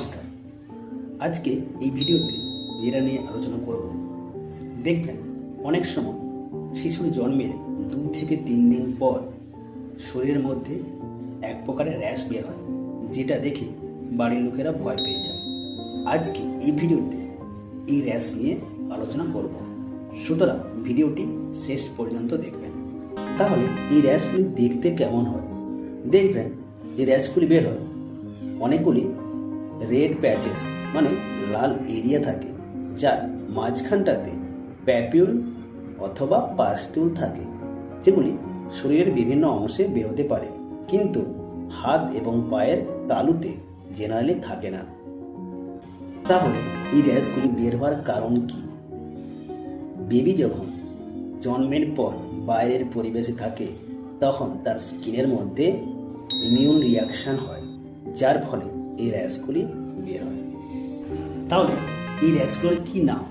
নমস্কার। আজকে এই ভিডিওতে যেটা নিয়ে আলোচনা করব, দেখবেন অনেক সময় শিশুর জন্মের দুই থেকে তিন দিন পর শরীরের মধ্যে এক প্রকারের র্যাশ বের হয়, যেটা দেখে বাড়ির লোকেরা ভয় পেয়ে যায়। আজকে এই ভিডিওতে এই র্যাশ নিয়ে আলোচনা করব। সুতরাং ভিডিওটি শেষ পর্যন্ত দেখবেন। তাহলে এই র্যাশগুলি দেখতে কেমন হয়? দেখবেন যে র্যাশগুলি বের হয়, অনেকগুলি রেড প্যাচেস মানে লাল এরিয়া থাকে, যার মাঝখানটাতে প্যাপিউল অথবা পাস্তুল থাকে, যেগুলি শরীরের বিভিন্ন অংশে বেরোতে পারে। কিন্তু হাত এবং পায়ের তালুতে জেনারেলি থাকে না। তাহলে এই র্যাশগুলি বের হওয়ার কারণ কি? বেবি যখন জন্মের পর বাইরের পরিবেশে থাকে, তখন তার স্কিনের মধ্যে ইমিউন রিয়াকশন হয়, যার ফলে এই র্যাশগুলি বের হয়। তাহলে এই র্যাশগুলোর কি নাম?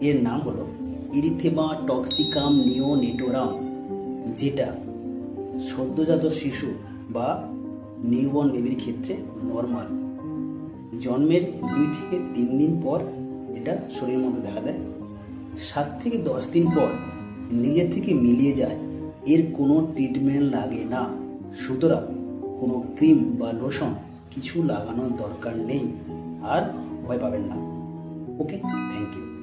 এর নাম হলো ইরিথেমা টক্সিকাম নিওনেটোরাম যেটা সদ্যজাত শিশু বা নিউবর্ন বেবির ক্ষেত্রে নর্মাল জন্মের দুই থেকে তিন দিন পর এটা শরীরের মধ্যে দেখা দেয়। সাত থেকে দশ দিন পর নিজে থেকে মিলিয়ে যায়, এর কোনো ট্রিটমেন্ট লাগে না। সুতরাং কোনো ক্রিম বা লোশন কিছু লাগানোর দরকার নেই। আর ভয় পাবেন না। Okay thank you